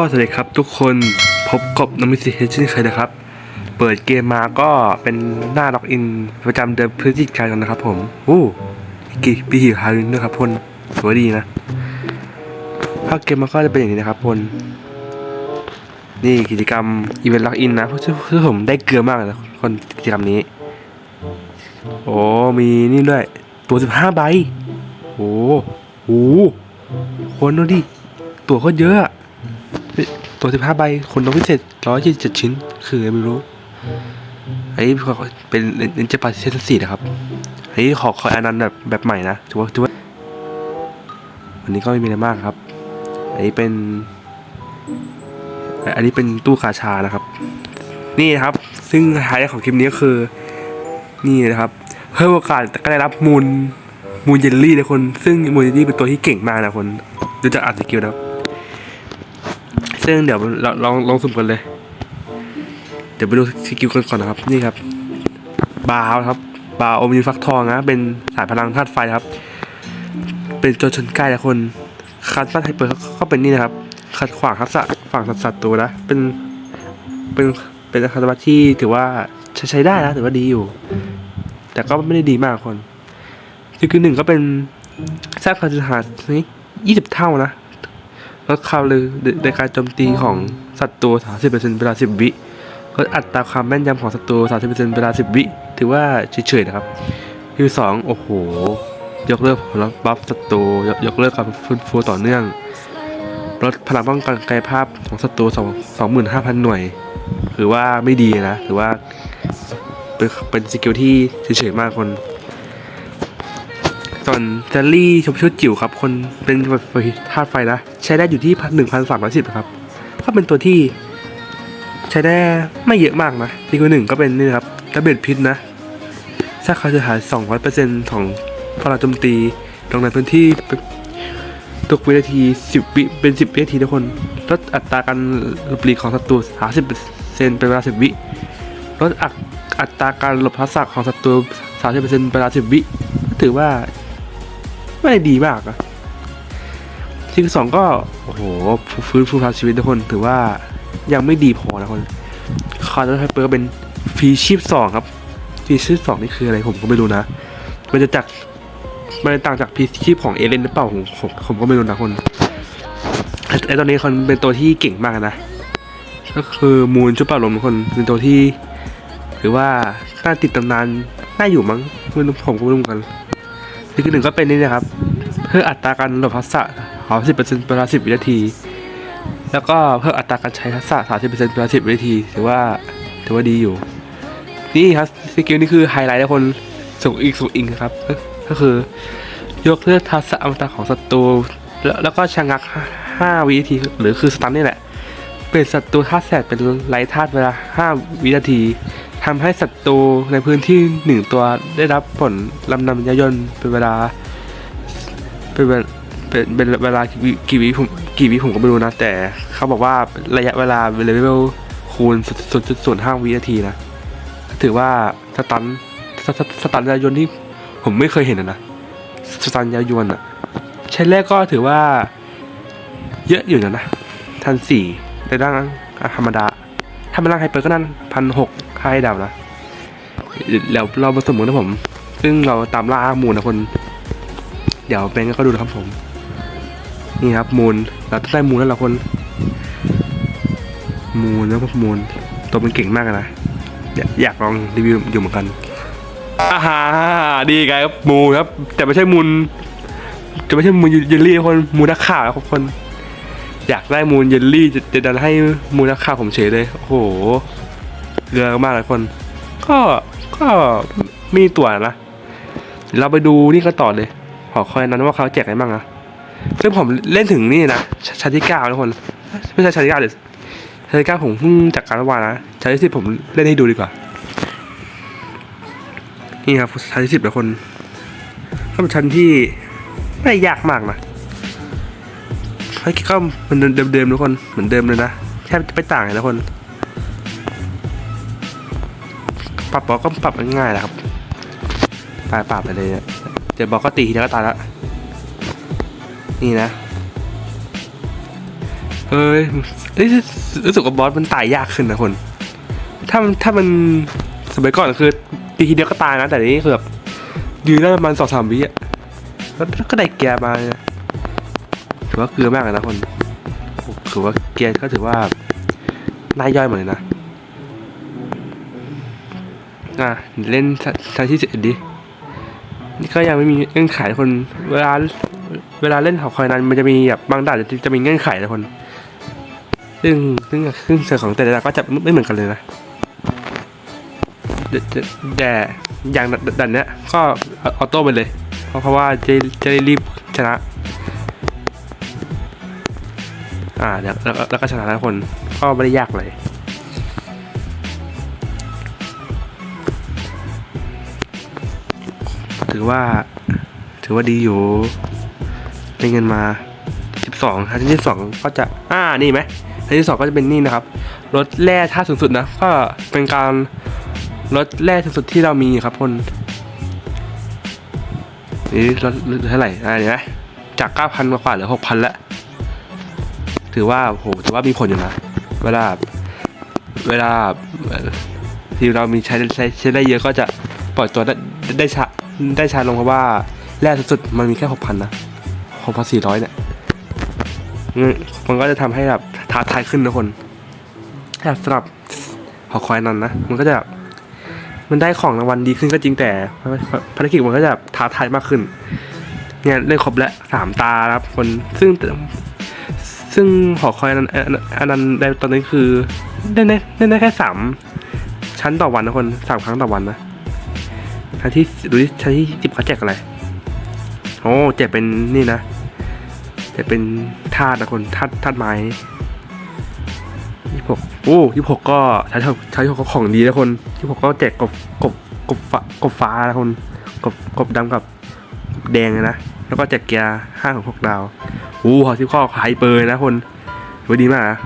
ก็สวัสดีครับทุกคนพบกับน้องมิสซิเฮช่นเคยนะครับ เปิดเกมมาก็เป็นหน้าล็อกอินประจำเดือนพฤศจิกายนนะครับผมอู้กี่ปีหิวฮารุนด้วยครับพลสวยดีนะภาคเกมมันก็จะเป็นอย่างนี้นะครับพลนี่กิจกรรมอีเวนต์ล็อกอินนะเพราะที่ผมได้เกลือมากเลยนะคนกิจกรรมนี้ โอ้ มีนี่ด้วย ตัวสิบห้าใบ โอ้โหคนดูดิ ตัวก็เยอะ ตัวสิบห้าใบคนต้องพิเศษร้อยยี่สิบเจ็ดชิ้น คือไม่รู้ อันนี้เป็นเลนเจปาร์ตี้สี่นะครับ อันนี้ขอขออันนั้นแบบแบบใหม่นะถือว่าถือว่าวันนี้ก็ไม่มีอะไรมากครับ อันนี้เป็น อันนี้เป็นตู้กาชานะครับ นี่นะครับ ซึ่งไฮไลท์ของคลิปนี้ก็คือ นี่นะครับ เพิ่มโอกาสก็ได้รับมูลมูลเยลลี่นะคน ซึ่งมูลเยลลี่เป็นตัวที่เก่งมากนะคนดูจากอัดสกิลนะครับ ซึ่งเดี๋ยวเราลองลองสุ่มกันเลย เดี๋ยวไปดูสกิลกันก่อนนะครับ นี่ครับ บาร์ครับบาร์อมยูฟักทองนะ เป็นสายพลังธาตุไฟครับ เป็นโจรชนใกล้นะคนคัดบ้านไฮเปอร์ก็เป็นนี่นะครับขัดขวางทักษะฝั่งสัตว์สัตว์ตัวนะเป็นเป็นเป็นคาร์บัตที่ถือว่าใช้ใช้ได้นะถือว่าดีอยู่ แต่ก็ไม่ได้ดีมากคนสกิลหนึ่งก็เป็นสร้างความเสียหายนี่ยี่สิบเท่านะ ลดความเร็วในการโจมตีของศัตรู 30%เวลา 10 วิลดอัตราความแม่นยำของศัตรู 30%เวลา 10 วิ ถือว่าเฉยๆนะครับที่สองโอ้โห ยกเลิกผลบัฟศัตรูยกยกเลิกการฟื้นฟูต่อเนื่อง ลดพลังป้องกันกายภาพของศัตรู2 25,000 หน่วย ถือว่าไม่ดีนะ ถือว่าเป็นเป็นสกิลที่เฉยๆมากคน ส่วนเจลลี่ชมชื่อจิ๋วครับ คนเป็นธาตุไฟนะ ใช้ได้อยู่ที่หนึ่งพันสามร้อยสิบครับ ก็เป็นตัวที่ใช้ได้ไม่เยอะมากนะทีกหนึ่งก็เป็นนี่นะครับกระเบ็ดพิษนะถ้าเขาจะหาสองร้อยเปอร์เซ็นต์ของพลังโจมตีตรงในพื้นที่ทุกวินาทีสิบวิเป็นสิบวินาทีทุกคนลดอัตราการหลบหลีกของศัตรูสามสิบเปอร์เซ็นต์เป็นเวลาสิบวิลดอัตอัตราการหลบทักษะของศัตรูสามสิบเปอร์เซ็นต์เป็นเวลาสิบวิถือว่า ไม่ได้ดีมากอะที่สองก็ โอ้โห ฟื้นฟูพลังชีวิตทุกคน ถือว่ายังไม่ดีพอนะคนคาร์ดไฮเปอร์เป็นฟรีชีพสองครับฟรีชีพสองนี่คืออะไรผมก็ไม่รู้นะ มันจะจากมันต่างจากพีชีพของเอเลนหรือเปล่าผมผมผมก็ไม่รู้นะคนไอตอนนี้คนเป็นตัวที่เก่งมากนะ ก็คือมูลชุบปลาลมทุกคนเป็นตัวที่ถือว่าน่าติดตำนานน่าอยู่มั้งไม่รู้ผมก็ไม่รู้เห มือนกันอีกหนึ่งก็เป็นนี่นะครับ เพื่ออัตราการหลบทักษะขอสิบเปอร์เซ็นต์เวลาสิบวินาที แล้วก็เพิ่มอัตราการใช้ทักษะสามสิบเปอร์เซ็นต์เวลาสิบวินาที ถือว่าถือว่าดีอยู่ นี่ครับสกิลนี่คือไฮไลท์นะคนสูงอีกสูงอีกครับ ก็คือยกเลิกทักษะอมตะของศัตรูแล้วแล้วก็ชะงักห้าวินาที หรือคือสตันนี่แหละ เป็นศัตรูธาตุแสดเป็นไร้ธาตุเวลาห้าวินาที ทำให้ศัตรูในพื้นที่หนึ่งตัวได้รับผลลำนำยายนเป็นเวลาเป็นเวลาเป็นเป็นเวลากี่วิผมกี่วิผมก็ไม่รู้นะ แต่เขาบอกว่าระยะเวลาเลเวลคูณศูนย์จุดศูนย์ห้าวินาทีนะ ถือว่าสตันสตันยายนที่ผมไม่เคยเห็นนะสตันยายนต์อะใช้แรกก็ถือว่า เยอะอยู่นะนะทันสี่ในร่างธรรมดาถ้าเป็นร่างไฮเปอร์ก็นั่นพันหก ค่าให้ดาวนะแล้วเราผสมกันนะผม ซึ่งเราตามล่ามูลนะคน เดี๋ยวเป็นก็ดูนะครับผม นี่ครับมูลเราต้องได้มูลแล้วเราคน มูลนะครับมูลตัวมันเก่งมากนะอยากลองรีวิวอยู่เหมือนกันอาหาดีไงครับมูลครับ แต่ไม่ใช่มูลจะไม่ใช่มูลเยลลี่คนมูลนักข่าวครับคน อยากได้มูลเยลลี่จะจะดันให้มูลนักข่าวผมเฉยเลย โอ้โห เกลือมากเลยคน ก็ก็มีตั๋วนะเราไปดูนี่ก็ต่อเลยขอคอยนั้นว่าเขาแจกอะไรบ้างนะซึ่งผมเล่นถึงนี่นะชชั้นที่เก้าทุกคน ไม่ใช่ชั้นที่เก้าเลยชั้นที่เก้าผมเพิ่งจากการวานนะชั้นที่สิบผมเล่นให้ดูดีกว่า นี่ครับชั้นที่สิบทุกคนก็เป็นชั้นที่ไม่ยากมากนะเฮ้ยก็มันเดิมๆทุกคนเหมือนเดิมเลยนะแทบจะไม่ต่างเลยนะคน รับบอกก็ปรับง่ายๆแหละครับปาปรับไปเลยเนี่ยเดี๋ยวบอกก็ตีทีเดียวก็ตายแล้วนี่นะเอ้ยรู้สึกว่าบอสมันตายยากขึ้นนะคน ถ้ามันถ้ามันสมัยก่อนคือตีทีเดียวก็ตายนะ แต่นี้คือแบบยืนได้ประมาณสองสามวิอะแล้วก็ได้แกมาถือว่าเกลือมากเลยนะคนถือว่าเกียร์ก็ถือว่าน่าย่อยเหมดเลยนะ อะเล่นทันที่สิบเอ็ดดิ นี่ก็ยังไม่มีเงื่อนไขคน เวลาเวลาเล่นหอคอยนั้น มันจะมีแบบบางด่านจะจะมีเงื่อนไขนะคน ซึ่งซึ่งซึ่งเสือของแต่ละด่านก็จะไม่เหมือนกันเลยนะแต่อย่างด่านเนี้ยก็ออโต้ไปเลย เพราะเพราะว่าจะจะได้รีบชนะ อ่าแล้วแล้วแล้วก็ชนะทุกคนก็ไม่ได้ยากเลย ถือว่า ถือว่าดีอยู่ได้เงินมา 12ชั้นที่2ก็จะอ่านี่ไหมชั้นที่ 2 ก็จะเป็นนี่นะครับรถแร่ท่าสูงสุดนะก็เป็นการรถแร่สูงสุดที่เรามีครับคนนี่รถเท่าไหร่อ่านี่ไหมจาก9,000กว่าเหลือ6,000แล้วถือว่าโหถือว่ามีผลอยู่นะเวลาเวลาทีมเรามีใช้ใช้ใช้ได้เยอะก็จะปล่อยตัวได้ได้ช้า ได้ช้าลงเพราะว่าแร่สุดๆมันมีแค่หกพันนะหกพันสี่ร้อยเนี่ยมันก็จะทำให้แบบท้าทายขึ้นนะคนแต่สำหรับหอคอยนั้นนะ มันก็จะแบบมันได้ของรางวัลดีขึ้นก็จริงแต่ภารกิจมันก็จะแบบท้าทายมากขึ้น เนี่ยเล่นครบแล้วสามตาครับคนซึ่งซึ่งหอคอยอันนั้นอันนั้นอันนั้นในตอนนี้คือได้ได้ได้ได้แค่สามชั้นต่อวันนะคนสามครั้งต่อวันนะ ชั้นที่ดูที่ชั้นที่สิบเขาแจกอะไรโอ้แจกเป็นนี่นะแจกเป็นธาตุนะคนธาตุธาตุไม้ยี่หกโอ้ยี่หกก็ใช้ใช้ของของดีนะคนยี่หกก็แจกกบกบกบฟ้ากบฟ้านะคนกบกบดำกับแดงเลยนะ แล้วก็แจกเกียร์ห้าของหกดาวโอ้หอที่ข้อไฮเปอร์นะคนว่าดีมากนะ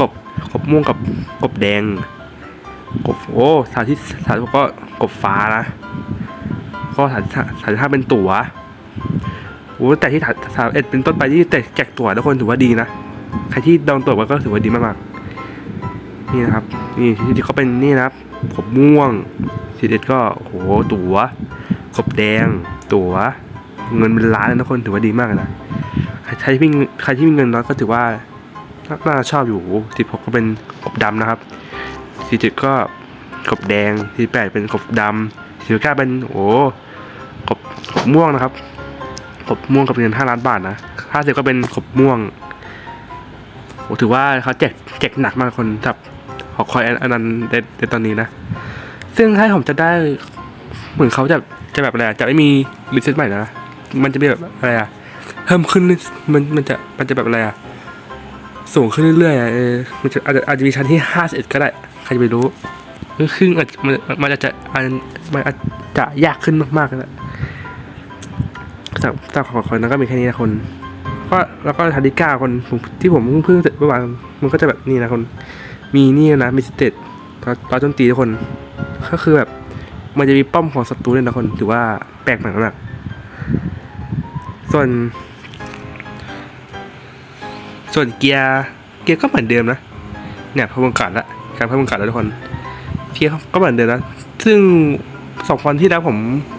กบกบม่วงกับกบแดงกบโอ้สานที่สานก็กบฟ้านะ ก็สถานสถานที่ห้าเป็นตั๋วโอ้แต่ที่สถานสถานเอ็ดเป็นต้นไปที่แต่แจกตั๋วทุกคนถือว่าดีนะใครที่ดองตั๋วไว้ก็ถือว่าดีมากๆนี่นะครับ นี่ที่เขาเป็นนี่นะครับกบม่วงสีเด็ดก็โอ้โหตั๋วกบแดง ตั๋ว เงินเป็นล้านเลยนะคนถือว่าดีมากนะใครที่มีใครที่มีเงินน้อยก็ถือว่าน่าชอบอยู่สิบหกก็เป็นกบดำนะครับสี่จ็ดก็กบแดงสี่แปดเป็นกบดำสี่เก้าเป็นโอ้ กบกบม่วงนะครับกบม่วงกับเงินห้าล้านบาทนะห้าสิบก็เป็นกบม่วงโอ้ถือว่าเขาแจกแจกหนักมากคนกับหอคอยอันอันนั้นในตอนนี้นะ ซึ่งให้ผมจะได้เหมือนเขาจะจะแบบอะไรจะไม่มีรีเซ็ตใหม่นะมันจะเป็นแบบอะไรอะเพิ่มขึ้นมันมันจะมันจะแบบอะไรอะสูงขึ้นเรื่อยๆอะเออมันจะอาจจะอาจจะมีชั้นที่ห้าสิบก็ได้ ใครจะไปรู้ครึ่งอาจมันมันอาจจะมันมันอาจจะยากขึ้นมากๆแล้ จากจากของคนนั้นก็มีแค่นี้นะคน ก็แล้วก็ชั้นที่เก้าคนผมที่ผมเพิ่งเพิ่งเสร็จเมื่อวานมันก็จะแบบนี้นะคน มีนี่นะมีสเตตตอนโจนตีทุกคน ก็คือแบบมันจะมีป้อมของศัตรูด้วยนะคนถือว่าแปลกใหม่มากส่วน ส่วนเกียร์เกียร์ก็เหมือนเดิมนะเนี่ยพิ่มโอกาสละการพิ่มโอกาสแล้วทุกคนเกียร์ก็เหมือนเดิมนะซึ่งสองวันที่แล้วผม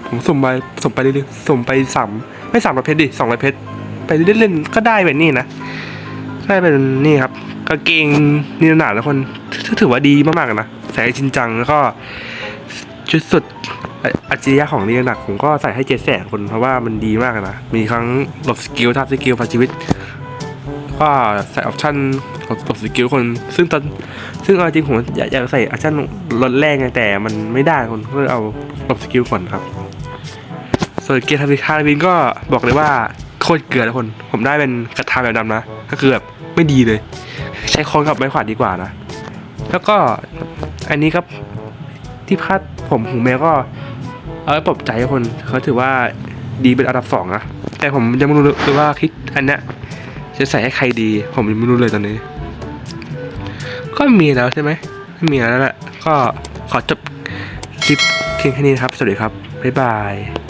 ผมส่งไปส่งไปเรื่อยๆส่งไปสามไม่สามร้อยเพชรดิสองร้อยเพชรไปเล่นๆก็ได้แบบนี้นะได้เป็นนี่ครับกางเกงนี่หนาแล้วคนถือว่าดีมากๆนะใส่ให้จริงจังแล้วก็ชุดสุดอัจฉริยะของเรียนหนักผมก็ใส่ให้เจ็ดแสนคนเพราะว่ามันดีมากนะมีทั้งหลบสกิลทับสกิลพาชีวิตก็ใส่ออปชั่นหลบสกิลคนซึ่งตอนซึ่งเอาจริงผมอยากใส่ออปชั่นลดแรงไงแต่มันไม่ได้คนก็เลยเอาหลบสกิลก่อนครับ ส่วนเกียร์ทาบิคาร์บินก็บอกเลยว่าโคตรเกลือทุกคน ผมได้เป็นกระทาแบบดำนะ ก็คือแบบไม่ดีเลย ใช้ค้อนกับไม้ขวาดดีกว่านะ แล้วก็อันนี้ครับที่พัดผมหูแมวก็ เอาไว้ปลอบใจให้คนเขาถือว่าดีเป็นอันดับสองนะแต่ผมยังไม่รู้เลยว่าคลิกอันเนี้ยจะใส่ให้ใครดี ผมยังไม่รู้เลยตอนนี้ ก็มีแล้วใช่ไหมไม่มีแล้วแหละก็ขอจบคลิปเพียงแค่นี้นครับ สวัสดีครับ บ๊ายบาย